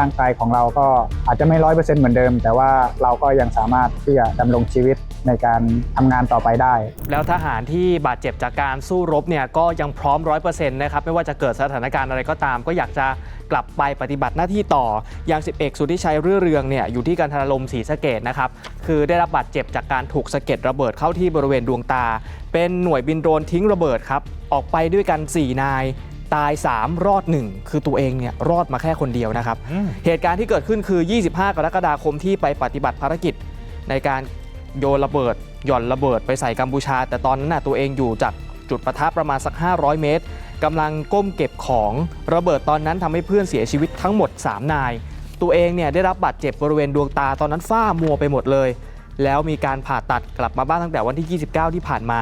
ร่างกายของเราก็อาจจะไม่ร้อยเปอร์เซ็นต์เหมือนเดิม แต่ว่าเราก็ยังสามารถที่จะดำรงชีวิตในการทำงานต่อไปได้ แล้วทหารที่บาดเจ็บจากการสู้รบเนี่ยก็ยังพร้อมร้อยเปอร์เซ็นต์นะครับไม่ว่าจะเกิดสถานการณ์อะไรก็ตาม ก็อยากจะกลับไปปฏิบัติหน้าที่ต่ออย่างสิบเอกสุทธิชัยเรื่อเรืองเนี่ยอยู่ที่การทารลมศรีสะเกดนะครับคือได้รับบาดเจ็บจากการถูกสะเก็ดระเบิดเข้าที่บริเวณดวงตา เป็นหน่วยบินโดรนทิ้งระเบิดครับออกไปด้วยกัน 4 นาย ตาย 3 รอด 1 คือตัวเองเนี่ยรอดมาแค่คนเดียวนะครับ เหตุการณ์ที่เกิดขึ้นคือ 25 กรกฎาคมที่ไปปฏิบัติภารกิจ ในการโยนระเบิด หย่อนระเบิดไปใส่กัมพูชา แต่ตอนนั้นน่ะตัวเองอยู่จากจุดประทับประมาณสัก 500 เมตรกำลังก้มเก็บของระเบิดตอนนั้นทำให้เพื่อนเสียชีวิตทั้งหมด 3 นาย ตัวเองเนี่ยได้รับบาดเจ็บบริเวณดวงตาตอนนั้นฝ้ามัวไปหมดเลย แล้วมีการผ่าตัดกลับมาบ้านตั้งแต่วันที่ 29 ที่ผ่านมา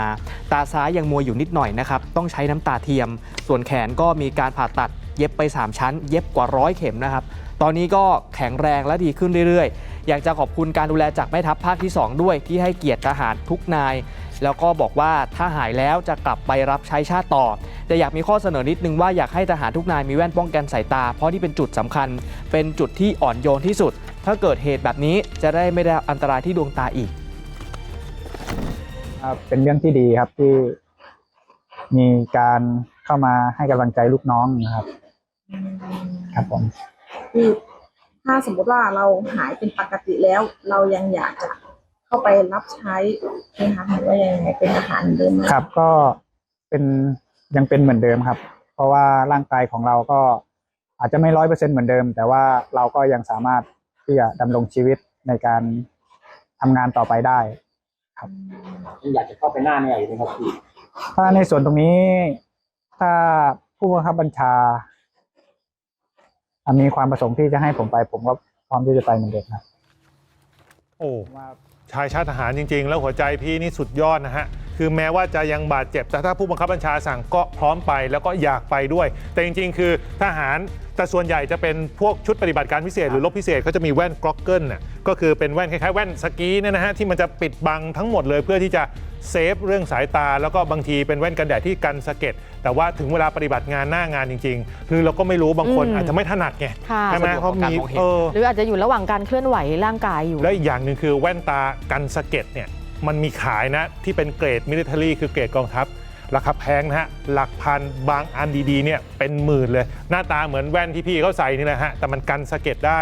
ตาซ้ายยังมัวอยู่นิดหน่อยนะครับ ต้องใช้น้ำตาเทียม ส่วนแขนก็มีการผ่าตัดเย็บไป 3 ชั้น เย็บกว่าร้อยเข็มนะครับ ตอนนี้ก็แข็งแรงและดีขึ้นเรื่อยๆ อยากจะขอบคุณการดูแลจากแม่ทัพภาคที่ 2 ด้วยที่ให้เกียรติทหารทุกนาย แล้วก็บอกว่าถ้าหายแล้วจะกลับไปรับใช้ชาติต่อ แต่อยากมีข้อเสนอนิดนึงว่าอยากให้ทหารทุกนายมีแว่นป้องกันสายตา เพราะนี่เป็นจุดสำคัญ เป็นจุดที่อ่อนโยนที่สุด ถ้าเกิดเหตุแบบนี้จะได้ไม่ได้อันตรายที่ดวงตาอีก ครับเป็นเรื่องที่ดีครับที่มีการเข้ามาให้กำลังใจลูกน้องนะครับ ครับผม คือถ้าสมมติว่าเราหายเป็นปกติแล้ว เรายังอยากจะเข้าไปรับใช้ไหมคะหรือว่ายังไงเป็นอาหารเหมือนเดิมไหมครับก็เป็นยังเป็นเหมือนเดิมครับ เพราะว่าร่างกายของเราก็อาจจะไม่ร้อยเปอร์เซ็นเหมือนเดิม แต่ว่าเราก็ยังสามารถ ที่จะดำรงชีวิตในการทำงานต่อไปได้ยังอยากจะเข้าไปหน้าเนี่ยอยู่ไหมครับพี่ถ้าในส่วนตรงนี้ ถ้าผู้บังคับบัญชาอะมีความประสงค์ที่จะให้ผมไป ผมก็พร้อมที่จะไปเหมือนเดิมครับโอ้ชายชาติทหารจริง ๆ แล้วหัวใจพี่นี่สุดยอดนะฮะ คือแม้ว่าจะยังบาดเจ็บ แต่ถ้าผู้บังคับบัญชาสั่งก็พร้อมไปแล้วก็อยากไปด้วย แต่จริง ๆ คือทหารแต่ส่วนใหญ่จะเป็นพวกชุดปฏิบัติการพิเศษหรือรบพิเศษเขาจะมีแว่นกล็อกเกิลน่ะก็คือเป็นแว่นคล้ายๆแว่นสกีเนี่ยนะฮะที่มันจะปิดบังทั้งหมดเลยเพื่อที่จะเซฟเรื่องสายตา แล้วก็บางทีเป็นแว่นกันแดดที่กันสะเก็ดแต่ว่าถึงเวลาปฏิบัติงานหน้างานจริง ๆ คือเราก็ไม่รู้บางคนอืมอาจจะไม่ถนัดไงค่ะใช่ไหมสะดวกเขาต่อการมีมองเห็นเออหรืออาจจะอยู่ระหว่างการเคลื่อนไหวร่างกายอยู่ และอีกอย่างหนึ่งคือแว่นตากันสะเก็ดเนี่ย มันมีขายนะที่เป็นเกรดมิลิเทอรี่คือเกรดกองทัพ ราคาแพงนะฮะหลักพันบางอันดีๆเนี่ยเป็นหมื่นเลย หน้าตาเหมือนแว่นที่พี่เขาใส่นี่แหละฮะแต่มันกันสะเก็ดได้